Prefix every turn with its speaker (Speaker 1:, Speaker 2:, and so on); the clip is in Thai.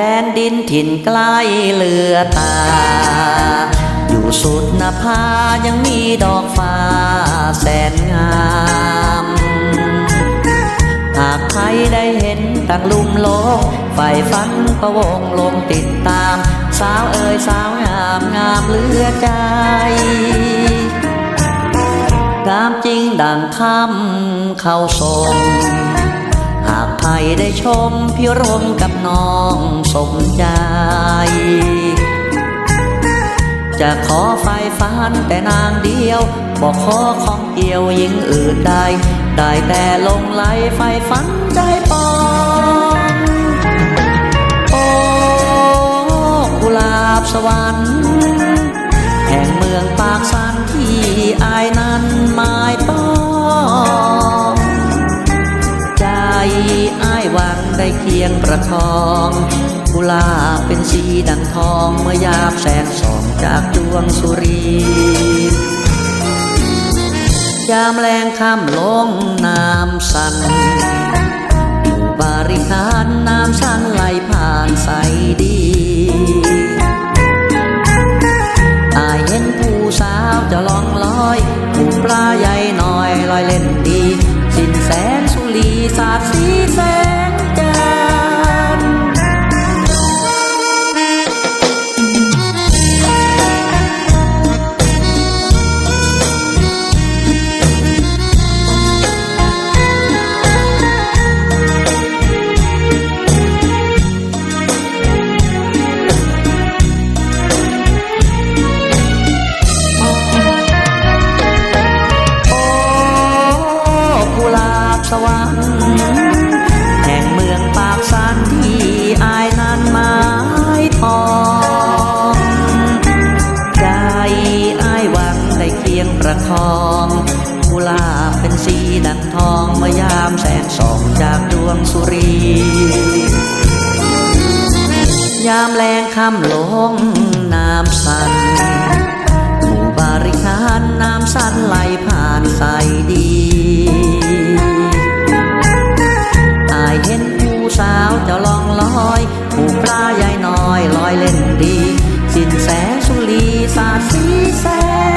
Speaker 1: แดนดินถิ่นใกล้เลือตา อยู่สุดนภายังมีดอกฟ้าแสนงามหากใครได้เห็นต่างลุ่มโลกใฝ่ฝันประวงลงติดตาม สาวเอ่ยสาวงามงามเหลือใจงามจริงดังคำเข้าทรง ได้ชมพี่รมกับน้องสมใจ จะขอไฟฟ้านแต่นางเดียว บอกขอของเกี่ยวหญิงอื่นใด ได้แต่ลงไหลไฟฟันใจปอง ได้เคียงประคองกุลาเป็นสีดังทองเมื่อยามแสงส่องจากดวงสุรียามแรงค่ำลงน้ำสันหมู่บาริคารน้ำสันไหลผ่านใสดีอายเห็นผู้สาวจะลองลอยผู้ปลาใหญ่น้อยลอยเล่นดี สินแสงสุรีสาดสีแส สวรรค์แห่งเมืองปากสันที่อายนั้นหมายปองใจอายหวังได้เคียงประคองกุลาบเป็นสีดังทองเมื่อยามแสงส่องจากดวงสุรี ยามแรงค่ำลงน้ำสั่นหมู่บาริคารน้ำสันไหลผ่านสา sad.